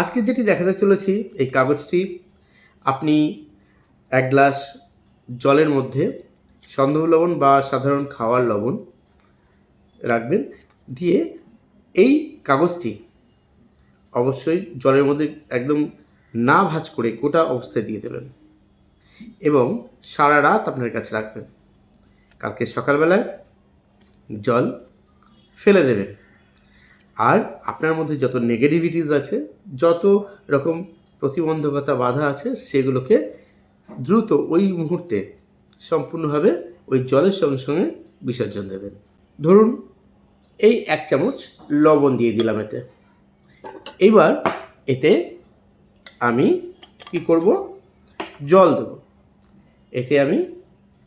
আজকে যেটি দেখাতে চলেছি, এই কাগজটি আপনি এক গ্লাস জলের মধ্যে সন্দেহ লবণ বা সাধারণ খাওয়ার লবণ রাখবেন, দিয়ে এই কাগজটি অবশ্যই জলের মধ্যে একদম না ভাঁজ করে গোটা অবস্থায় দিয়ে দেবেন এবং সারা রাত আপনার কাছে রাখবেন। কালকে সকালবেলায় জল ফেলে দেবেন। আর আপনার মধ্যে যত নেগেটিভিটিস আছে, যত রকম প্রতিবন্ধকতা বাধা আছে, সেগুলোকে দ্রুত ওই মুহূর্তে সম্পূর্ণভাবে ওই জলের সঙ্গে সঙ্গে বিসর্জন দেবেন। ধরুন, এই এক চামচ লবণ দিয়ে দিলাম এতে। এইবার এতে আমি কি করব? জল দেব। এতে আমি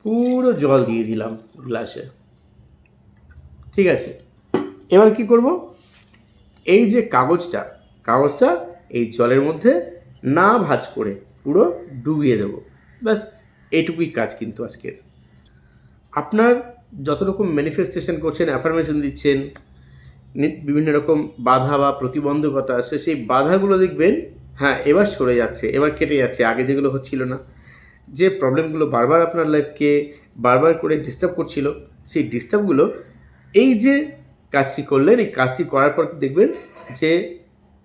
পুরো জল দিয়ে দিলাম গ্লাসে। ঠিক আছে। এবার কি করব? এই যে কাগজটা কাগজটা এই জলের মধ্যে না ভাঁজ করে পুরো ডুবিয়ে দেবো। ব্যাস এইটুকুই কাজ কিন্তু আজকের। আপনার যত রকম ম্যানিফেস্টেশন করছেন অ্যাফার্মেশন দিচ্ছেন বিভিন্ন রকম বাধা বা প্রতিবন্ধকতা আছে, সেই বাধাগুলো দেখবেন হ্যাঁ এবার সরে যাচ্ছে, এবার কেটে যাচ্ছে, আগে যেগুলো হচ্ছিল না। যে প্রবলেমগুলো বারবার আপনার লাইফকে বারবার করে ডিস্টার্ব করছিল, সেই ডিস্টার্বগুলো এই যে কাজটি করলেন। এই কাজটি করার পর দেখবেন যে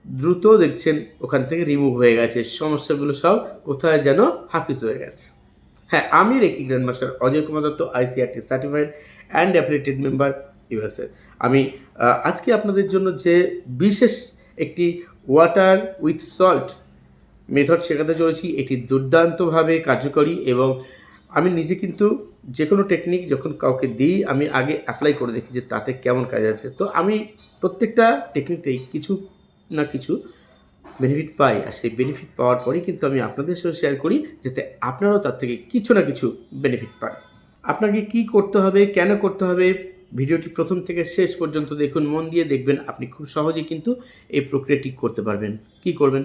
দ্রুত দেখছেন ওখান থেকে রিমুভ হয়ে গেছে। সমস্যাগুলো সব কোথায় যেন হাফিজ হয়ে গেছে। হ্যাঁ আমি Reiki grand master Ajay Kumar Dutta ICRT certified and affiliated member USA আমি আজকে আপনাদের জন্য যে বিশেষ একটি ওয়াটার উইথ সল্ট মেথড শেখাতে চলেছি, এটি দুর্দান্তভাবে কার্যকরী এবং আমি নিজে কিন্তু যে কোনো টেকনিক যখন কাউকে দিই, আমি আগে অ্যাপ্লাই করে দেখি যে তাতে কেমন কাজ আছে। তো আমি প্রত্যেকটা টেকনিকতেই কিছু না কিছু বেনিফিট পাই আর সেই বেনিফিট পাওয়ার পরেই কিন্তু আমি আপনাদের সাথে শেয়ার করি যাতে আপনারাও তার থেকে কিছু না কিছু বেনিফিট পান। আপনাকে কি করতে হবে, কেন করতে হবে, ভিডিওটি প্রথম থেকে শেষ পর্যন্ত দেখুন, মন দিয়ে দেখবেন, আপনি খুব সহজেই কিন্তু এই প্রক্রিয়াটি করতে পারবেন। কি করবেন?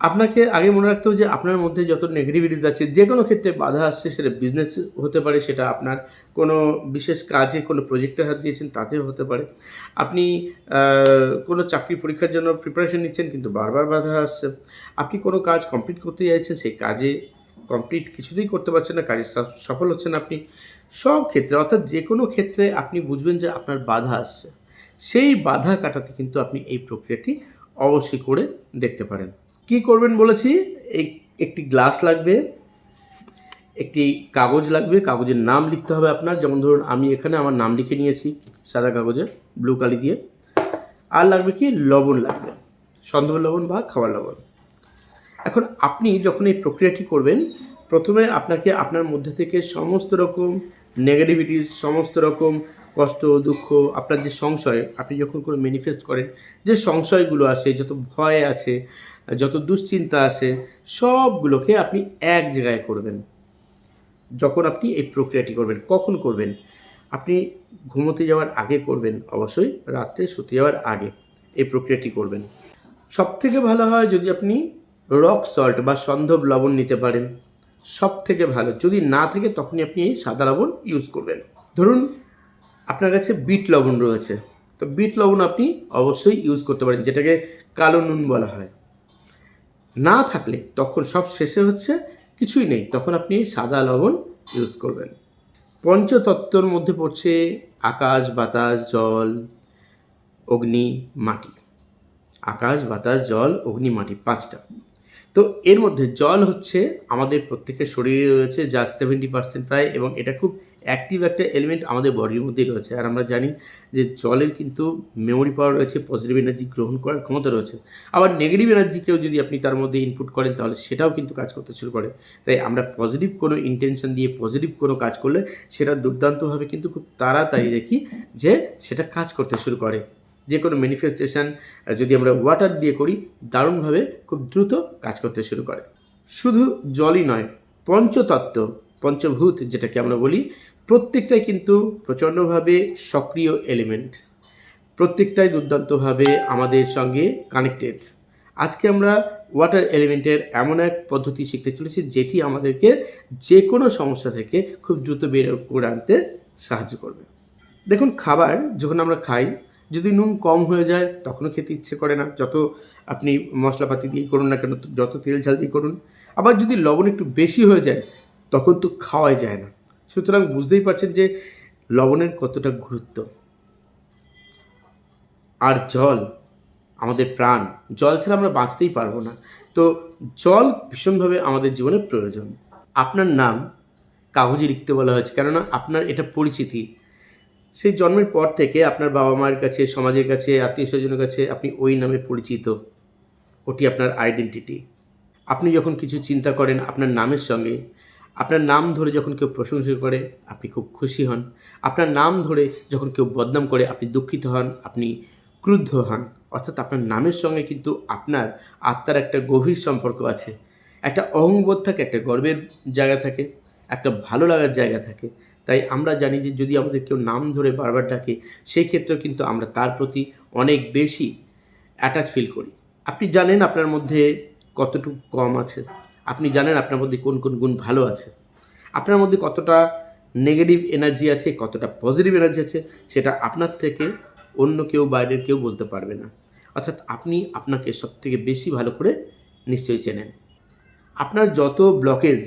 আপনাকে আগে মনে রাখতে হবে যে আপনার মধ্যে যত নেগেটিভিটিস আছে যে কোনো ক্ষেত্রে বাধা আসছে, সেটা বিজনেস হতে পারে, সেটা আপনার কোনো বিশেষ কাজে, কোনো প্রজেক্টের হাত দিয়েছেন, তাতেও হতে পারে। আপনি কোনো চাকরি পরীক্ষার জন্য প্রিপারেশন নিচ্ছেন, কিন্তু বারবার বাধা আসছে। আপনি কোনো কাজ কমপ্লিট করতে চাইছেন, সেই কাজে কমপ্লিট কিছুতেই করতে পারছেন না, কাজে সফল হচ্ছেন আপনি। সব ক্ষেত্রে, অর্থাৎ যে কোনো ক্ষেত্রে আপনি বুঝবেন যে আপনার বাধা আসছে। সেই বাধা কাটাতে কিন্তু আপনি এই প্রক্রিয়াটি অবশ্যই করে দেখতে পারেন। কি করবেন বলেছি? একটি গ্লাস লাগবে, একটি কাগজ লাগবে, কাগজের নাম লিখতে হবে আপনার। যেমন ধরুন, আমি এখানে আমার নাম লিখে নিয়েছি, সাদা কাগজে ব্লু কালি দিয়ে। আর লাগবে কি? লবণ লাগবে। সন্দেহ লবণ বা খাবার লবণ। এখন আপনি যখন এই প্রক্রিয়াটি করবেন, প্রথমে আপনাকে আপনার মধ্যে থেকে সমস্ত রকম নেগেটিভিটিস সমস্ত রকম কষ্ট, দুঃখ, আপনার যে সংশয়, আপনি যখন কোনো ম্যানিফেস্ট করেন, যে সংশয়গুলো আসে, যত ভয় আছে যত দুশ্চিন্তা আছে, সবগুলোকে আপনি এক জায়গায় করবেন। যখন আপনি এই প্রক্রিয়াটি করবেন, কখন করবেন? আপনি ঘুমোতে যাওয়ার আগে করবেন, অবশ্যই রাত্রে শুতে যাওয়ার আগে এই প্রক্রিয়াটি করবেন। সব থেকে ভালো হয় যদি আপনি রক সল্ট বা সন্ধব লবণ নিতে পারেন। সব থেকে ভালো, যদি না থাকে তখনই আপনি এই সাদা লবণ ইউজ করবেন। ধরুন, আপনার কাছে বিট লবণ রয়েছে। তো বিট লবণ আপনি অবশ্যই ইউজ করতে পারেন, যেটাকে কালো নুন বলা হয়। না থাকলে তখন সব শেষে হচ্ছে কিছুই নেই। তখন আপনি সাদা লবণ ইউজ করবেন। পঞ্চতত্ত্বর মধ্যে পড়ছে আকাশ, বাতাস, জল, অগ্নি, মাটি। আকাশ, বাতাস, জল, অগ্নি, মাটি পাঁচটা। তো এর মধ্যে জল হচ্ছে আমাদের প্রত্যেকের শরীরে রয়েছে, যা সেভেন্টি পার্সেন্ট প্রায় এবং এটা খুব অ্যাক্টিভ একটা এলিমেন্ট আমাদের বডির মধ্যেই রয়েছে। আর আমরা জানি যে জলের কিন্তু মেমোরি পাওয়ার রয়েছে পজিটিভ এনার্জি গ্রহণ করার ক্ষমতা রয়েছে। আবার নেগেটিভ এনার্জিকেও যদি আপনি তার মধ্যে ইনপুট করেন, তাহলে সেটাও কিন্তু কাজ করতে শুরু করে। তাই আমরা পজিটিভ কোনো ইন্টেনশন দিয়ে পজিটিভ কোনো কাজ করলে সেটা দুর্দান্তভাবে কিন্তু খুব তাড়াতাড়ি দেখি যে সেটা কাজ করতে শুরু করে। যে কোনো ম্যানিফেস্টেশন যদি আমরা ওয়াটার দিয়ে করি, দারুণভাবে খুব দ্রুত কাজ করতে শুরু করে। শুধু জলই নয়, পঞ্চতত্ত্ব পঞ্চভূত, যেটাকে আমরা বলি, প্রত্যেকটাই কিন্তু প্রচণ্ডভাবে সক্রিয় এলিমেন্ট প্রত্যেকটাই দুর্দান্তভাবে আমাদের সঙ্গে কানেক্টেড আজকে আমরা ওয়াটার এলিমেন্টের এমন এক পদ্ধতি শিখতে চলেছি, যেটি আমাদেরকে যে কোনো সমস্যা থেকে খুব দ্রুত বের করে আনতে সাহায্য করবে। দেখুন, খাবার যখন আমরা খাই, যদি নুন কম হয়ে যায়, তখনও খেতে ইচ্ছে করে না। যত আপনি মশলাপাতি দিয়ে করুন না কেন, যত তেল ঝাল দিয়ে করুন। আবার যদি লবণ একটু বেশি হয়ে যায় তখন তো খাওয়াই যায় না। সুতরাং বুঝতেই পারছেন যে লবণের কতটা গুরুত্ব। আর জল, আমাদের প্রাণ, জল ছাড়া আমরা বাঁচতেই পারব না। তো জল ভীষণভাবে আমাদের জীবনে প্রয়োজন। আপনার নাম কাগজে লিখতে বলা হয়েছে, কেননা আপনার এটা পরিচিতি। সেই জন্মের পর থেকে আপনার বাবা মায়ের কাছে, সমাজের কাছে, আত্মীয় স্বজনের কাছে আপনি ওই নামে পরিচিত। ওটি আপনার আইডেন্টিটি আপনি যখন কিছু চিন্তা করেন, আপনার নামের সঙ্গে আপনার নাম ধরে যখন কেউ প্রশংসা করে, আপনি খুব খুশি হন। আপনার নাম ধরে যখন কেউ বদনাম করে, আপনি দুঃখিত হন, আপনি ক্রুদ্ধ হন। অর্থাৎ আপনার নামের সঙ্গে কিন্তু আপনার আত্মার একটা গভীর সম্পর্ক আছে। একটা অহংবোধ থাকে, একটা গর্বের জায়গা থাকে, একটা ভালো লাগার জায়গা থাকে। তাই আমরা জানি যে যদি আমাদের কেউ নাম ধরে বারবার ডাকে, সেই ক্ষেত্রেও কিন্তু আমরা তার প্রতি অনেক বেশি অ্যাটাচ ফিল করি। আপনি জানেন আপনার মধ্যে কতটুকু কম আছে। আপনি জানেন আপনার মধ্যে কোন কোন গুণ ভালো আছে। আপনার মধ্যে কতটা নেগেটিভ এনার্জি আছে, কতটা পজিটিভ এনার্জি আছে, সেটা আপনার থেকে অন্য কেউ বাইরের কেউ বলতে পারবে না। অর্থাৎ আপনি আপনাকে সব থেকে বেশি ভালো করে নিশ্চয়ই চেনেন। আপনার যত ব্লকেজ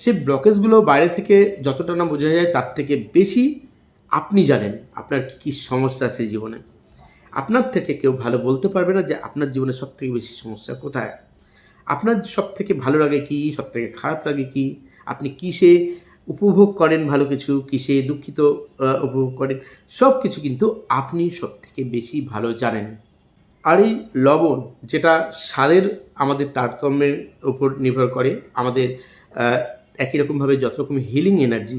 সেই ব্লকেজগুলো বাইরে থেকে যতটা না বোঝা যায়, তার থেকে বেশি আপনি জানেন আপনার কী কী সমস্যা আছে জীবনে। আপনার থেকে কেউ ভালো বলতে পারবে না যে আপনার জীবনে সব থেকে বেশি সমস্যা কোথায়? আপনার সব থেকে ভালো লাগে কি? সব থেকে খারাপ লাগে কি? আপনি কিসে উপভোগ করেন ভালো কিছু? কিসে দুঃখিত উপভোগ করেন? সব কিছু কিন্তু আপনি সব থেকে বেশি ভালো জানেন। আর এই লবণ যেটা স্বাদের আমাদের তারতম্যের উপর নির্ভর করে, আমাদের একই রকমভাবে যত রকম হিলিং এনার্জি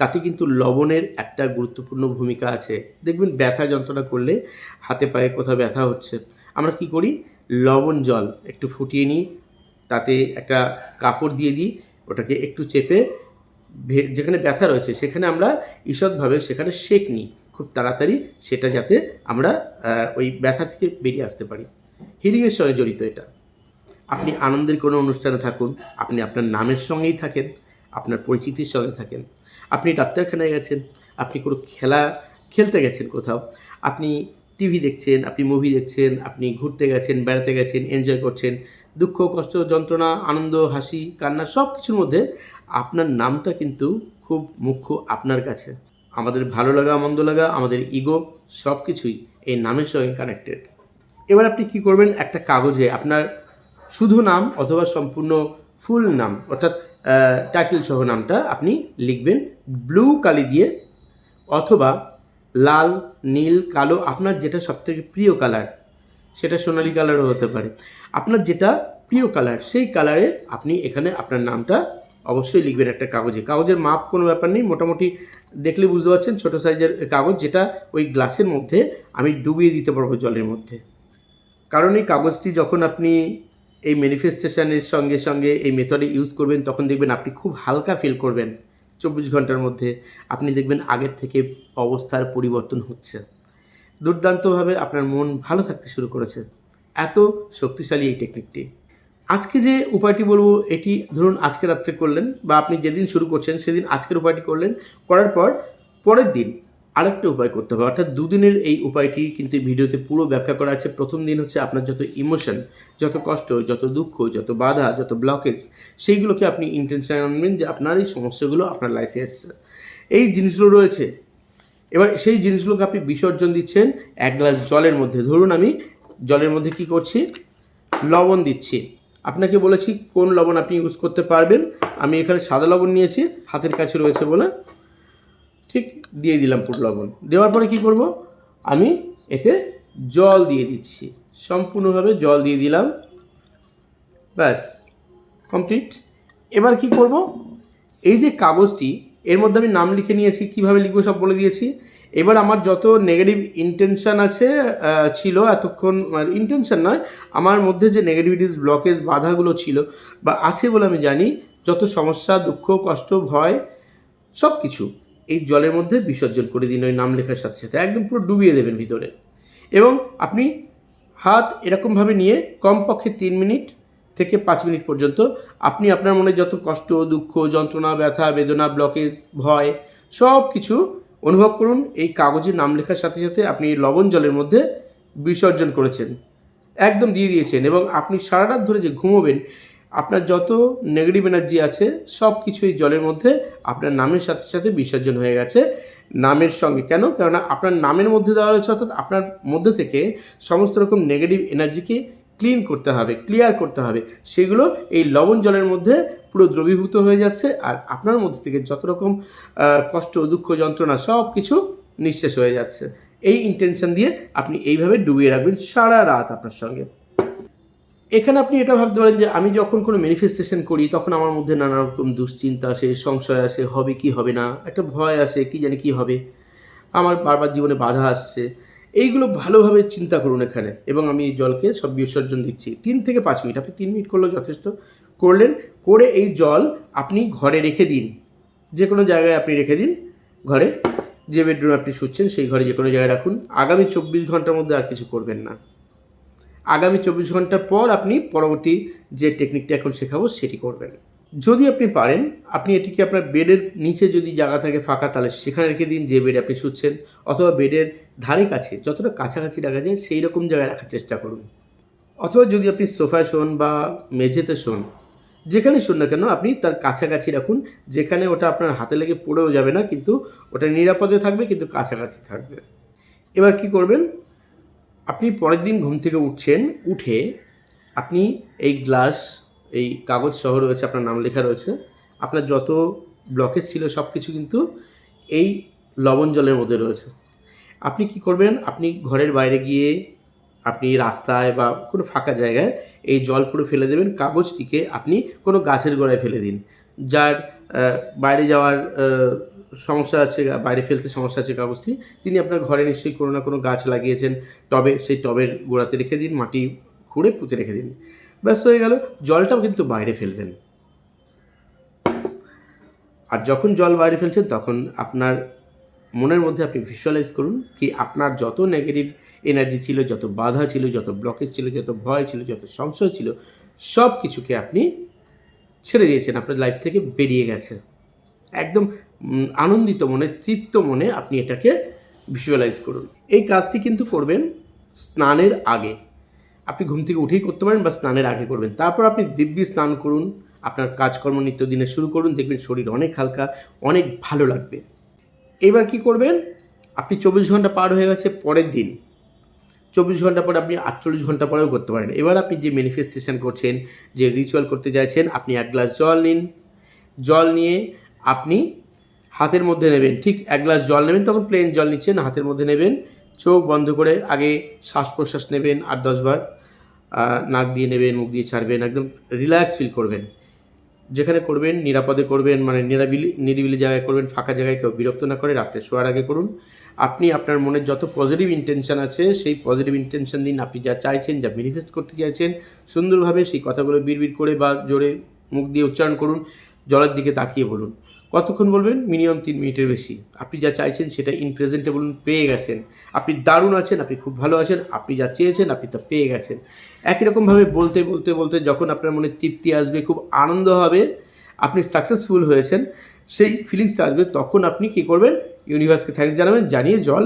তাতে কিন্তু লবণের একটা গুরুত্বপূর্ণ ভূমিকা আছে। দেখবেন ব্যথা যন্ত্রণা করলে হাতে পায়ে কোথাও ব্যথা হচ্ছে। আমরা কি করি? লবণ জল একটু ফুটিয়ে নিই তাতে একটা কাপড় দিয়ে দিই, ওটাকে একটু চেপে যেখানে ব্যথা রয়েছে সেখানে আমরা ঈষৎভাবে সেখানে শেক নিই। খুব তাড়াতাড়ি সেটা যাতে আমরা ওই ব্যথা থেকে বেরিয়ে আসতে পারি। হিলিংয়ের সঙ্গে জড়িত এটা। আপনি আনন্দের কোনো অনুষ্ঠানে থাকুন, আপনি আপনার নামের সঙ্গেই থাকেন, আপনার পরিচিতির সঙ্গে থাকেন। আপনি ডাক্তারখানায় গেছেন, আপনি কোনো খেলা খেলতে গেছেন কোথাও, আপনি টিভি দেখছেন, আপনি মুভি দেখছেন, আপনি ঘুরতে গেছেন, বেড়াতে গেছেন, এনজয় করছেন দুঃখ, কষ্ট, যন্ত্রণা, আনন্দ, হাসি, কান্না সব কিছুর মধ্যে আপনার নামটা কিন্তু খুব মুখ্য আপনার কাছে। আমাদের ভালো লাগা, মন্দ লাগা, আমাদের ইগো সব কিছুই এই নামের সঙ্গে কানেক্টেড এবার আপনি কি করবেন? একটা কাগজে আপনার শুধু নাম অথবা সম্পূর্ণ ফুল নাম, অর্থাৎ টাইটেল সহ নামটা আপনি লিখবেন ব্লু কালি দিয়ে অথবা লাল, নীল, কালো, আপনার যেটা সবথেকে প্রিয় কালার সেটা সোনালি কালারও হতে পারে। আপনার যেটা প্রিয় কালার, সেই কালারে আপনি এখানে আপনার নামটা অবশ্যই লিখবেন একটা কাগজে। কাগজের মাপ কোনো ব্যাপার নেই, মোটামুটি দেখলে বুঝতে পারছেন ছোটো সাইজের কাগজ যেটা ওই গ্লাসের মধ্যে আমি ডুবিয়ে দিতে পারব জলের মধ্যে। কারণ এই কাগজটি যখন আপনি এই ম্যানিফেস্টেশনের সঙ্গে সঙ্গে এই মেথডে ইউজ করবেন, তখন দেখবেন আপনি খুব হালকা ফিল করবেন। চব্বিশ ঘণ্টার মধ্যে আপনি দেখবেন আগের থেকে অবস্থার পরিবর্তন হচ্ছে। দুর্দান্তভাবে আপনার মন ভালো থাকতে শুরু করেছে। এত শক্তিশালী এই টেকনিকটি আজকে যে উপায়টি বলব, এটি ধরুন আজকে রাত্রে করলেন বা আপনি যেদিন শুরু করছেন সেদিন আজকের উপায়টি করলেন, করার পর পরের দিন আরেকটা উপায় করতে হবে। অর্থাৎ দুদিনের এই উপায়টি কিন্তু ভিডিওতে পুরো ব্যাখ্যা করা আছে। প্রথম দিন হচ্ছে আপনার যত ইমোশন যত কষ্ট, যত দুঃখ, যত বাধা, যত ব্লকেজ সেইগুলোকে আপনি ইন্টেনশন আনবেন যে আপনার এই সমস্যাগুলো আপনার লাইফে এসছে। এই জিনিসগুলো রয়েছে। এবার সেই জিনিসগুলোকে আপনি বিসর্জন দিচ্ছেন এক গ্লাস জলের মধ্যে। ধরুন আমি জলের মধ্যে কি করছি? লবণ দিচ্ছি। আপনাকে বলেছি কোন লবণ আপনি ইউজ করতে পারবেন। আমি এখানে সাদা লবণ নিয়েছি, হাতের কাছে রয়েছে বলে। ঠিক দিয়ে দিলাম পুরো লবণ। দেওয়ার পরে কি করব? আমি এতে জল দিয়ে দিচ্ছি। সম্পূর্ণভাবে জল দিয়ে দিলাম। ব্যাস কমপ্লিট এবার কি করব? এই যে কাগজটি এর মধ্যে আমি নাম লিখে নিয়েছি, কীভাবে লিখব সব বলে দিয়েছি। এবার আমার যত নেগেটিভ ইন্টেনশন আছে ছিল এতক্ষণ ইন্টেনশন নয়, আমার মধ্যে যে নেগেটিভিটিস ব্লকেজ বাধাগুলো ছিল বা আছে বলে আমি জানি, যত সমস্যা, দুঃখ, কষ্ট, ভয় সব কিছু এই জলের মধ্যে বিসর্জন করে দিন ওই নাম লেখার সাথে সাথে। একদম পুরো ডুবিয়ে দেবেন ভিতরে। এবং আপনি হাত এরকমভাবে নিয়ে কমপক্ষে তিন মিনিট থেকে পাঁচ মিনিট পর্যন্ত আপনি আপনার মনে যত কষ্ট, দুঃখ, যন্ত্রণা, ব্যথা, বেদনা ব্লকেজ ভয় সব কিছু অনুভব করুন। এই কাগজে নাম লেখার সাথে সাথে আপনি লবণ জলের মধ্যে বিসর্জন করেছেন। একদম দিয়ে দিয়েছেন এবং আপনি সারা রাত ধরে যে ঘুমোবেন, আপনার যত নেগেটিভ এনার্জি আছে সব কিছু এই জলের মধ্যে আপনার নামের সাথে সাথে বিসর্জন হয়ে গেছে। নামের সঙ্গে। কেন? কেননা আপনার নামের মধ্যে দেওয়া রয়েছে অর্থাৎ আপনার মধ্যে থেকে সমস্ত রকম নেগেটিভ এনার্জিকে ক্লিন করতে হবে ক্লিয়ার করতে হবে। সেগুলো এই লবণ জলের মধ্যে পুরো দ্রবীভূত হয়ে যাচ্ছে আর আপনার মধ্যে থেকে যত রকম কষ্ট, দুঃখ, যন্ত্রণা সব কিছু নিঃশেষ হয়ে যাচ্ছে। এই ইন্টেনশন দিয়ে আপনি এইভাবে ডুবিয়ে রাখবেন সারা রাত আপনার সঙ্গে। এখানে আপনি এটা ভাবতে পারেন যে আমি যখন কোনো ম্যানিফেস্টেশন করি, তখন আমার মধ্যে নানা রকম দুশ্চিন্তা আসে, সংশয় আসে, হবে কি, হবে না? একটা ভয় আসে, কি জানি কি হবে? আমার বারবার জীবনে বাধা আসছে। এইগুলো ভালোভাবে চিন্তা করুন এখানে। এবং আমি এই জলকে সব বিসর্জন দিচ্ছি। তিন থেকে পাঁচ মিনিট, আপনি তিন মিনিট করলেও যথেষ্ট। করলেন, করে এই জল আপনি ঘরে রেখে দিন। যে কোনো জায়গায় আপনি রেখে দিন, ঘরে। যে বেডরুমে আপনি শুচ্ছেন, সেই ঘরে যে কোনো জায়গায় রাখুন। আগামী চব্বিশ ঘণ্টার মধ্যে আর কিছু করবেন না। আগামী চব্বিশ ঘণ্টার পর আপনি পরবর্তী যে টেকনিকটা এখন শেখাবো, সেটি করবেন। যদি আপনি পারেন, আপনি এটিকে আপনার বেডের নিচে যদি জায়গা থাকে ফাঁকা, তাহলে সেখানে রেখে দিন যে বেডে আপনি শুচ্ছেন, অথবা বেডের ধারে কাছে, যতটা কাছাকাছি রাখা যায় সেই রকম জায়গায় রাখার চেষ্টা করুন। অথবা যদি আপনি সোফায় শোন বা মেঝেতে শোন, যেখানে শোন না কেন, আপনি তার কাছাকাছি রাখুন, যেখানে ওটা আপনার হাতে লেগে পড়েও যাবে না, কিন্তু ওটা নিরাপদে থাকবে, কিন্তু কাছাকাছি থাকবে। এবার কি করবেন? আপনি পরের দিন ঘুম থেকে উঠছেন, উঠে আপনি এই গ্লাস এই কাগজ সহ রয়েছে, আপনার নাম লেখা রয়েছে। আপনার যত ব্লকেজ ছিল সব কিছু কিন্তু এই লবণ জলের মধ্যে রয়েছে। আপনি কি করবেন? আপনি ঘরের বাইরে গিয়ে আপনি রাস্তায় বা কোনো ফাঁকা জায়গায় এই জল পুরো ফেলে দেবেন। কাগজটিকে আপনি কোনো গাছের গোড়ায় ফেলে দিন। যার বাইরে যাওয়ার সমস্যা আছে, বাইরে ফেলতে সমস্যা আছে কাগজটি, তিনি আপনার ঘরে নিশ্চয়ই কোনো না কোনো গাছ লাগিয়েছেন। টবে, সেই টবের গোড়াতে রেখে দিন, মাটি খুঁড়ে পুঁতে রেখে দিন। ব্যাস হয়ে গেল, জলটাও কিন্তু বাইরে ফেলবেন। আর যখন জল বাইরে ফেলছেন, তখন আপনার মনের মধ্যে আপনি ভিজুয়ালাইজ করুন কি আপনার যত নেগেটিভ এনার্জি ছিল, যত বাধা ছিল, যত ব্লকেজ ছিল, যত ভয় ছিল, যত সংশয় ছিল সব কিছুকে আপনি ছেড়ে দিয়েছেন, আপনার লাইফ থেকে বেরিয়ে গেছে। একদম আনন্দিত মনে, তৃপ্ত মনে আপনি এটাকে ভিজুয়ালাইজ করুন। এই কাজটি কিন্তু করবেন স্নানের আগে। আপনি ঘুম থেকে উঠেই করতে পারেন বা স্নানের আগে করবেন। তারপর আপনি দিব্যি স্নান করুন আপনার কাজকর্ম নিত্যদিনে শুরু করুন দেখবেন শরীর অনেক হালকা অনেক ভালো লাগবে। এবার কি করবেন? আপনি চব্বিশ ঘণ্টা পার হয়ে গেছে পরের দিন। চব্বিশ ঘণ্টা পরে আপনি আটচল্লিশ ঘণ্টা পরেও করতে পারেন। এবার আপনি যে ম্যানিফেস্টেশন করছেন যে রিচুয়াল করতে চাইছেন আপনি এক গ্লাস জল নিন। জল নিয়ে আপনি হাতের মধ্যে নেবেন ঠিক এক গ্লাস জল নেবেন তখন প্লেন জল নিচ্ছেন হাতের মধ্যে নেবেন চোখ বন্ধ করে আগে শ্বাস প্রশ্বাস নেবেন আট দশবার আহ, নাক দিয়ে নেবেন, মুখ দিয়ে ছাড়বেন, একদম রিল্যাক্স ফিল করবেন। যেখানে করবেন, নিরাপদে করবেন মানে নিরাবিলি, নিরিবিলি জায়গায় করবেন, ফাঁকা জায়গায় কেউ বিরক্ত না করে রাত্রে শোয়ার আগে করুন। আপনি আপনার মনের যত পজিটিভ ইন্টেনশন আছে, সেই পজিটিভ ইন্টেনশন দিন। আপনি যা চাইছেন, যা ম্যানিফেস্ট করতে চাইছেন, সুন্দরভাবে সেই কথাগুলো বিড়বিড় করে বা জোরে মুখ দিয়ে উচ্চারণ করুন, জলের দিকে তাকিয়ে বলুন। কতক্ষণ বলবেন? মিনিমাম তিন মিনিটের বেশি। আপনি যা চাইছেন সেটা ইন প্রেজেন্টে বলুন পেয়ে গেছেন। আপনি দারুণ আছেন, আপনি খুব ভালো আছেন, আপনি যা চেয়েছেন, আপনি তা পেয়ে গেছেন। একই রকমভাবে বলতে বলতে বলতে যখন আপনার মনে তৃপ্তি আসবে, খুব আনন্দ হবে, আপনি সাকসেসফুল হয়েছেন, সেই ফিলিংসটা আসবে, তখন আপনি কী করবেন? ইউনিভার্সকে থ্যাংকস জানাবেন, জানিয়ে জল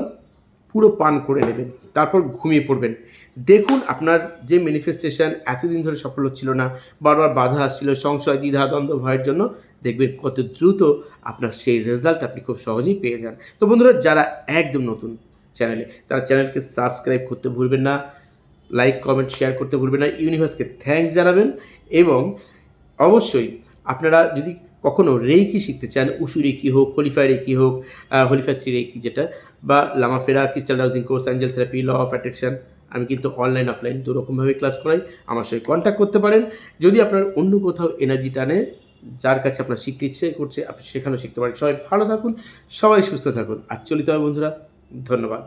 পুরো পান করে নেবেন, তারপর ঘুমিয়ে পড়বেন। দেখুন আপনার যে ম্যানিফেস্টেশন এতদিন ধরে সফল হচ্ছিল না, বারবার বাধা আসছিল, সংশয়, দ্বিধা, দ্বন্দ্ব, ভয়ের জন্য, দেখবেন কত দ্রুত আপনার সেই রেজাল্ট আপনি খুব সহজেই পেয়ে যান। তো বন্ধুরা, যারা একদম নতুন চ্যানেলে তারা চ্যানেলকে সাবস্ক্রাইব করতে ভুলবেন না লাইক কমেন্ট শেয়ার করতে ভুলবেন না ইউনিভার্সকে থ্যাঙ্কস জানাবেন এবং অবশ্যই আপনারা যদি কখনো রেইকি শিখতে চান উশু রেকি হোক হলিফাই রেকি হোক হলিফাই থ্রি রেকি যেটা, বা Lamaphera crystal dowsing course, angel therapy, law of attraction, আমি কিন্তু অনলাইন, অফলাইন দু রকমভাবে ক্লাস করাই। আমার সঙ্গে কন্ট্যাক্ট করতে পারেন। যদি আপনার অন্য কোথাও এনার্জি টানে, যার কাছে আপনার শিখতে ইচ্ছে করছে, আপনি সেখানেও শিখতে পারেন। সবাই ভালো থাকুন, সবাই সুস্থ থাকুন। আর চলিত হয় বন্ধুরা, ধন্যবাদ।